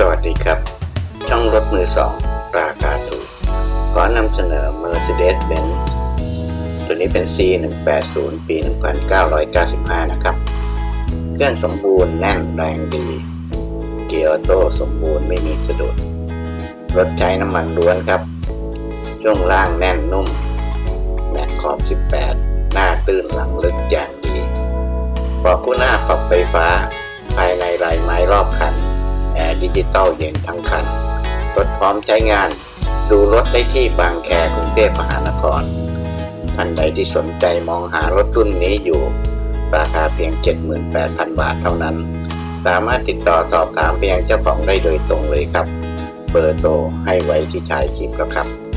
สวัสดีครับ ช่องรถมือสองราคาถูกขอนำเสนอ Mercedes-Benz ตัวนี้เป็น C180 ปี 1995 นะครับ เครื่องสมบูรณ์แน่นแรงดี เกียร์โต้สมบูรณ์ไม่มีสะดุด รถใช้น้ำมันล้วนครับ ช่วงล่างแน่นนุ่ม แม็กขอบ 18 หน้าตื้นหลังลึกอย่างดีบาะคู่หน้าปรับไฟฟ้า ดิจิตอลเย็นทั้งคัน รถพร้อมใช้งาน ดูรถได้ที่บางแคกรุงเทพมหานคร ท่านใดที่สนใจมองหารถรุ่นนี้อยู่ ราคาเพียง 78,000 บาทเท่านั้น สามารถติดต่อสอบถามเพียงเจ้าของได้โดยตรงเลยครับ เบอร์โทรให้ไว้ที่ชายคลิปแล้วครับ